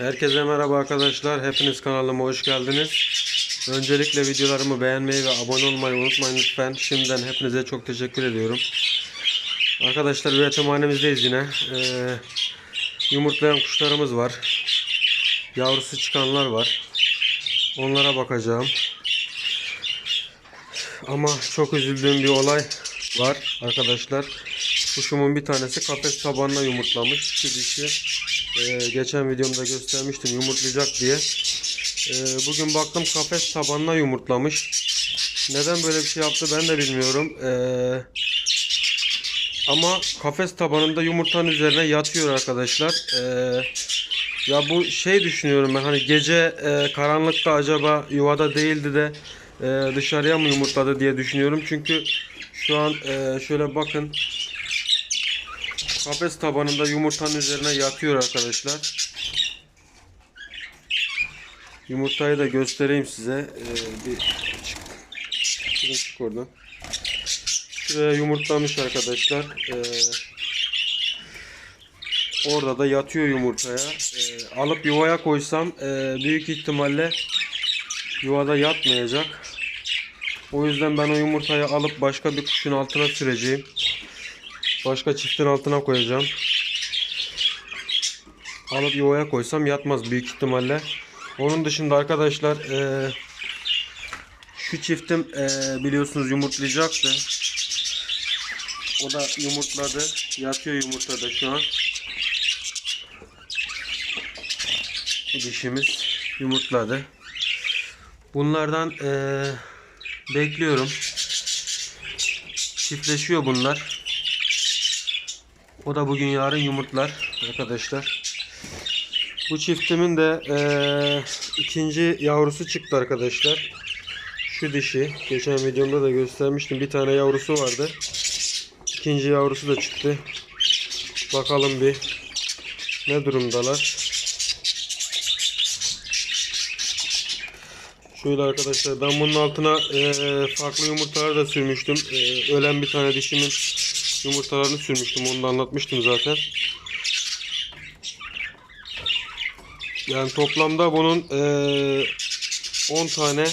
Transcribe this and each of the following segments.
Herkese merhaba arkadaşlar. Hepiniz kanalıma hoş geldiniz. Öncelikle videolarımı beğenmeyi ve abone olmayı unutmayın lütfen. Şimdiden hepinize çok teşekkür ediyorum. Arkadaşlar üretimhanemizdeyiz yine. Ee, yumurtlayan kuşlarımız var. Yavrusu çıkanlar var. Onlara bakacağım. Ama çok üzüldüğüm bir olay var arkadaşlar. Kuşumun bir tanesi kafes tabanına yumurtlamış. Şu dişi e, geçen videomda göstermiştim yumurtlayacak diye. E, bugün baktım kafes tabanına yumurtlamış. Neden böyle bir şey yaptı ben de bilmiyorum. E, ama kafes tabanında yumurtanın üzerine yatıyor arkadaşlar. E, ya bu şey düşünüyorum ben hani gece e, karanlıkta acaba yuvada değildi de e, dışarıya mı yumurtladı diye düşünüyorum. Çünkü şu an e, şöyle bakın kafes tabanında yumurtanın üzerine yatıyor arkadaşlar. Yumurtayı da göstereyim size. E, bir çık. Çık oradan. Şuraya yumurtlamış arkadaşlar. E, orada da yatıyor yumurtaya. E, alıp yuvaya koysam e, büyük ihtimalle yuvada yatmayacak. O yüzden ben o yumurtayı alıp başka bir kuşun altına süreceğim. Başka çiftin altına koyacağım. Alıp yuvaya koysam yatmaz büyük ihtimalle. Onun dışında arkadaşlar eee, şu çiftim eee, biliyorsunuz yumurtlayacaktı. O da yumurtladı. Yatıyor yumurtada şu an. Bu dişimiz yumurtladı. Bunlardan eee, bekliyorum. Çiftleşiyor bunlar. O da bugün yarın yumurtlar arkadaşlar. Bu çiftimin de eee, ikinci yavrusu çıktı arkadaşlar. Şu dişi. Geçen videomda da göstermiştim. Bir tane yavrusu vardı. İkinci yavrusu da çıktı. Bakalım bir ne durumdalar. Şöyle arkadaşlar ben bunun altına eee, farklı yumurtalar da sürmüştüm. Eee, ölen bir tane dişimin yumurtalarını sürmüştüm. Onu da anlatmıştım zaten. Yani toplamda bunun eee 10 tane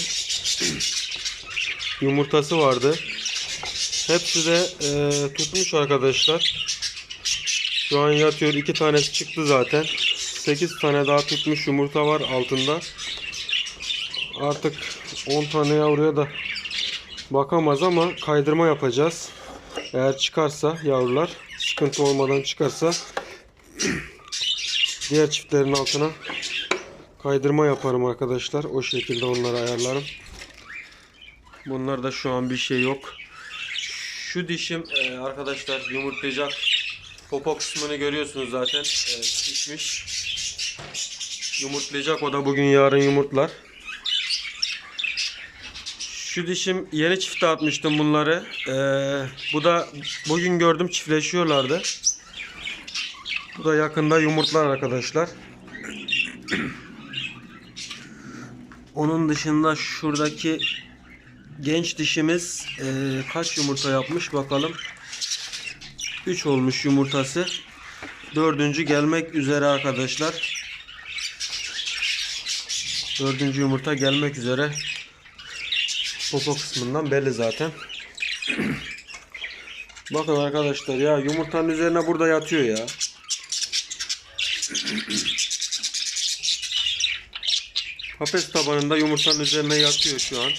yumurtası vardı. Hepsi de eee, tutmuş arkadaşlar. Şu an yatıyor. 2 tanesi çıktı zaten. 8 tane daha tutmuş yumurta var altında. Artık 10 tane yavruya da bakamaz ama kaydırma yapacağız. Eğer çıkarsa yavrular sıkıntı olmadan çıkarsa diğer çiftlerin altına kaydırma yaparım arkadaşlar. O şekilde onları ayarlarım. Bunlarda şu an bir şey yok. Şu dişim e, arkadaşlar yumurtlayacak. Popo kısmını görüyorsunuz zaten. E, şişmiş. Yumurtlayacak. O da bugün yarın yumurtlar. Şu dişim yeni çifte atmıştım bunları. Ee, bu da bugün gördüm çiftleşiyorlardı. Bu da yakında yumurtlar arkadaşlar. Onun dışında şuradaki genç dişimiz ee, kaç yumurta yapmış bakalım. 3 olmuş yumurtası. Dördüncü gelmek üzere arkadaşlar. Dördüncü yumurta gelmek üzere. Popo kısmından belli zaten. Bakın arkadaşlar ya yumurtanın üzerine burada yatıyor ya. Kafes tabanında yumurtanın üzerine yatıyor şu an.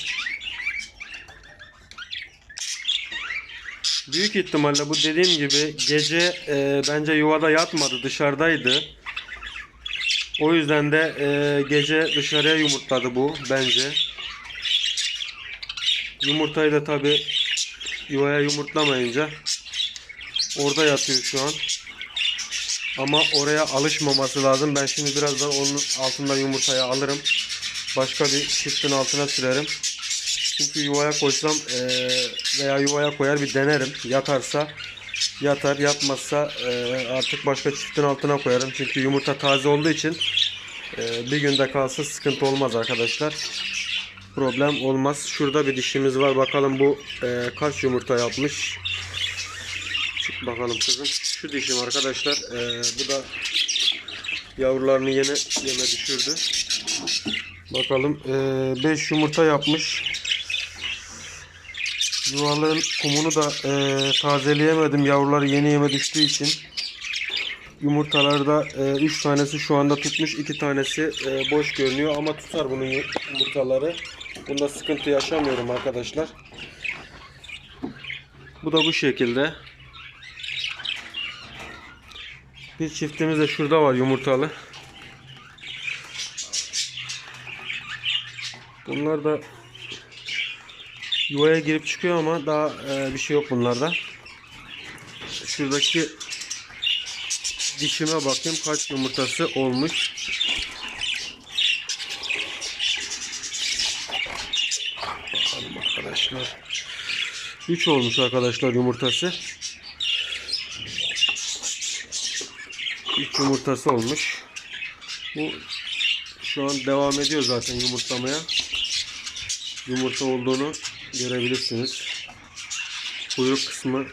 Büyük ihtimalle bu dediğim gibi gece e, bence yuvada yatmadı dışarıdaydı. O yüzden de e, gece dışarıya yumurtladı bu bence. Yumurtayı da tabi yuvaya yumurtlamayınca orada yatıyor şu an. Ama oraya alışmaması lazım. Ben şimdi birazdan onun altından yumurtayı alırım. Başka bir çiftin altına sürerim. Çünkü yuvaya koysam veya yuvaya koyar bir denerim. Yatarsa yatar, yatmazsa artık başka çiftin altına koyarım. Çünkü yumurta taze olduğu için bir günde kalsa sıkıntı olmaz arkadaşlar problem olmaz. Şurada bir dişimiz var. Bakalım bu e, kaç yumurta yapmış. Çık bakalım kızım. Şu dişim arkadaşlar. E, bu da Yavrularını yine yeme düşürdü. Bakalım 5 yumurta yapmış. Yuvalığın kumunu da e, tazeleyemedim yavrular yeni yeme düştüğü için. Yumurtalarda 3 tanesi şu anda tutmuş, 2 tanesi e, boş görünüyor ama tutar bunun yu- yumurtaları. Bunda sıkıntı yaşamıyorum arkadaşlar. Bu da bu şekilde. Bir çiftimiz de şurada var yumurtalı. Bunlar da yuvaya girip çıkıyor ama daha e, bir şey yok bunlarda. Şuradaki dişime bakayım kaç yumurtası olmuş. Bakalım arkadaşlar. 3 olmuş arkadaşlar yumurtası. 3 yumurtası olmuş. Bu şu an devam ediyor zaten yumurtlamaya. Yumurta olduğunu görebilirsiniz. Kuyruk kısmı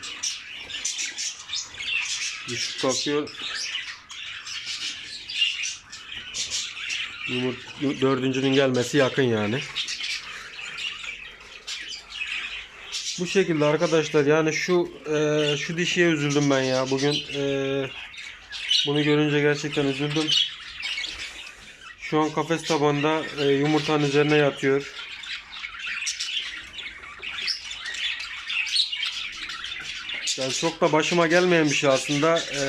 düşük kalkıyor. Yumurt, dördüncünün gelmesi yakın yani. Bu şekilde arkadaşlar yani şu e, şu dişiye üzüldüm ben ya bugün e, bunu görünce gerçekten üzüldüm. Şu an kafes tabanda e, yumurtanın üzerine yatıyor. Yani çok da başıma gelmeyen bir şey aslında. E,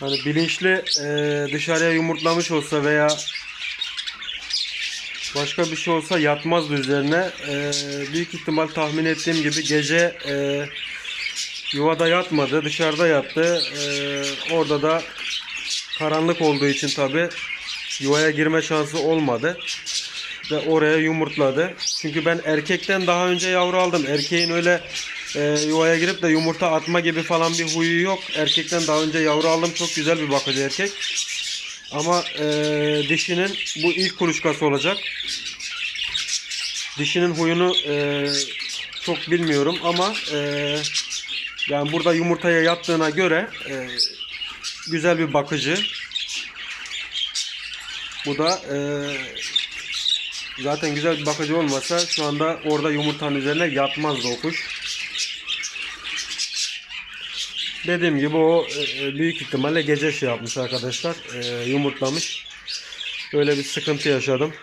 hani bilinçli e, dışarıya yumurtlamış olsa veya başka bir şey olsa yatmazdı üzerine. E, büyük ihtimal tahmin ettiğim gibi gece e, yuvada yatmadı, dışarıda yattı. E, orada da karanlık olduğu için tabi yuvaya girme şansı olmadı. Ve oraya yumurtladı. Çünkü ben erkekten daha önce yavru aldım. Erkeğin öyle e, yuvaya girip de yumurta atma gibi falan bir huyu yok. Erkekten daha önce yavru aldım. Çok güzel bir bakıcı erkek. Ama e, dişinin bu ilk kuluçkası olacak. Dişinin huyunu e, çok bilmiyorum ama e, yani burada yumurtaya yattığına göre e, güzel bir bakıcı. Bu da e, zaten güzel bir bakıcı olmasa şu anda orada yumurtanın üzerine yatmazdı o kuş. Dediğim gibi o e, e, büyük ihtimalle gece şey yapmış arkadaşlar. E, yumurtlamış. Böyle bir sıkıntı yaşadım.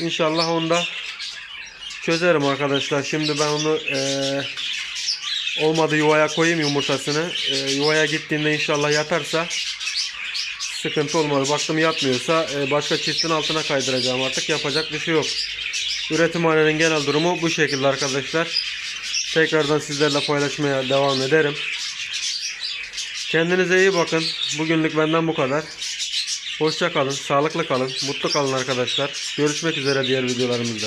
İnşallah onu da çözerim arkadaşlar. Şimdi ben onu olmadı yuvaya koyayım yumurtasını. Yuvaya gittiğinde inşallah yatarsa sıkıntı olmadı. Baktım yatmıyorsa başka çiftin altına kaydıracağım artık. Yapacak bir şey yok. Üretimhanenin genel durumu bu şekilde arkadaşlar. Tekrardan sizlerle paylaşmaya devam ederim. Kendinize iyi bakın. Bugünlük benden bu kadar. Hoşça kalın, sağlıklı kalın, mutlu kalın arkadaşlar. Görüşmek üzere diğer videolarımızda.